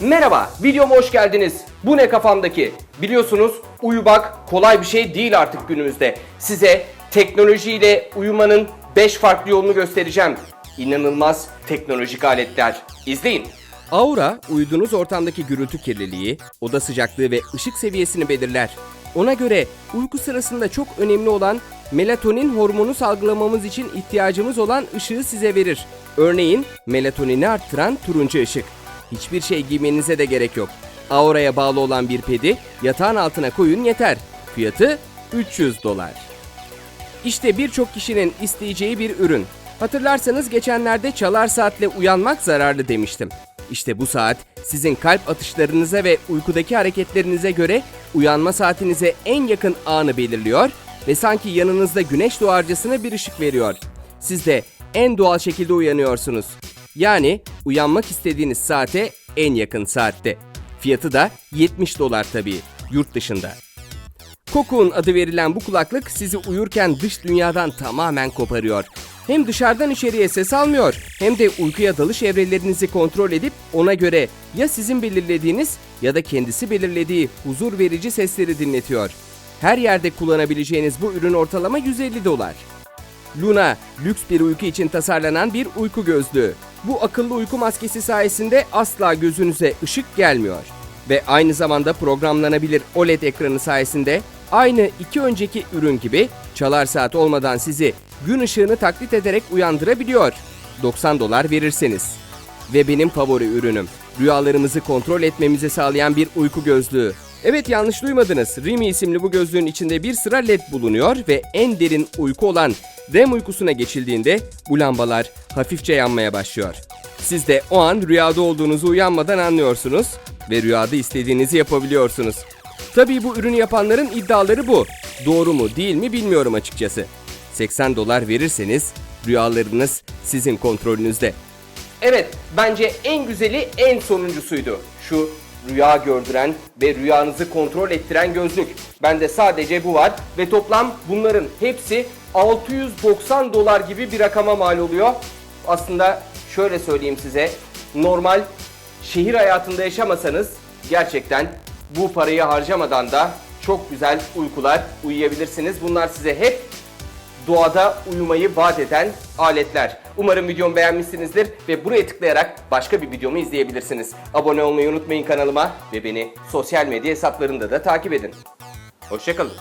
Merhaba, videoma hoş geldiniz. Bu ne kafamdaki? Biliyorsunuz uyumak kolay bir şey değil artık günümüzde. Size teknolojiyle uyumanın 5 farklı yolunu göstereceğim. İnanılmaz teknolojik aletler. İzleyin. Aura, uyuduğunuz ortamdaki gürültü kirliliği, oda sıcaklığı ve ışık seviyesini belirler. Ona göre uyku sırasında çok önemli olan melatonin hormonu salgılamamız için ihtiyacımız olan ışığı size verir. Örneğin melatonini arttıran turuncu ışık. Hiçbir şey giymenize de gerek yok. Aura'ya bağlı olan bir pedi yatağın altına koyun yeter. Fiyatı 300 dolar. İşte birçok kişinin isteyeceği bir ürün. Hatırlarsanız geçenlerde çalar saatle uyanmak zararlı demiştim. İşte bu saat sizin kalp atışlarınıza ve uykudaki hareketlerinize göre uyanma saatinize en yakın anı belirliyor ve sanki yanınızda güneş doğarcasına bir ışık veriyor. Siz de en doğal şekilde uyanıyorsunuz. Yani uyanmak istediğiniz saate en yakın saatte. Fiyatı da 70 dolar tabii, yurt dışında. Cocoon adı verilen bu kulaklık sizi uyurken dış dünyadan tamamen koparıyor. Hem dışarıdan içeriye ses almıyor hem de uykuya dalış evrelerinizi kontrol edip ona göre ya sizin belirlediğiniz ya da kendisi belirlediği huzur verici sesleri dinletiyor. Her yerde kullanabileceğiniz bu ürün ortalama 150 dolar. Luna, lüks bir uyku için tasarlanan bir uyku gözlüğü. Bu akıllı uyku maskesi sayesinde asla gözünüze ışık gelmiyor. Ve aynı zamanda programlanabilir OLED ekranı sayesinde aynı iki önceki ürün gibi çalar saat olmadan sizi gün ışığını taklit ederek uyandırabiliyor. 90 dolar verirseniz. Ve benim favori ürünüm. Rüyalarımızı kontrol etmemizi sağlayan bir uyku gözlüğü. Evet yanlış duymadınız. Rimi isimli bu gözlüğün içinde bir sıra led bulunuyor ve en derin uyku olan REM uykusuna geçildiğinde bu lambalar hafifçe yanmaya başlıyor. Siz de o an rüyada olduğunuzu uyanmadan anlıyorsunuz ve rüyada istediğinizi yapabiliyorsunuz. Tabii bu ürünü yapanların iddiaları bu. Doğru mu değil mi bilmiyorum açıkçası. 80 dolar verirseniz rüyalarınız sizin kontrolünüzde. Evet, bence en güzeli en sonuncusuydu. Şu rüya gördüren ve rüyanızı kontrol ettiren gözlük. Bende sadece bu var ve toplam bunların hepsi 690 dolar gibi bir rakama mal oluyor. Aslında şöyle söyleyeyim size, normal şehir hayatında yaşamasanız gerçekten bu parayı harcamadan da çok güzel uykular uyuyabilirsiniz. Bunlar size hep doğada uyumayı vaat eden aletler. Umarım videomu beğenmişsinizdir ve buraya tıklayarak başka bir videomu izleyebilirsiniz. Abone olmayı unutmayın kanalıma ve beni sosyal medya hesaplarında da takip edin. Hoşçakalın.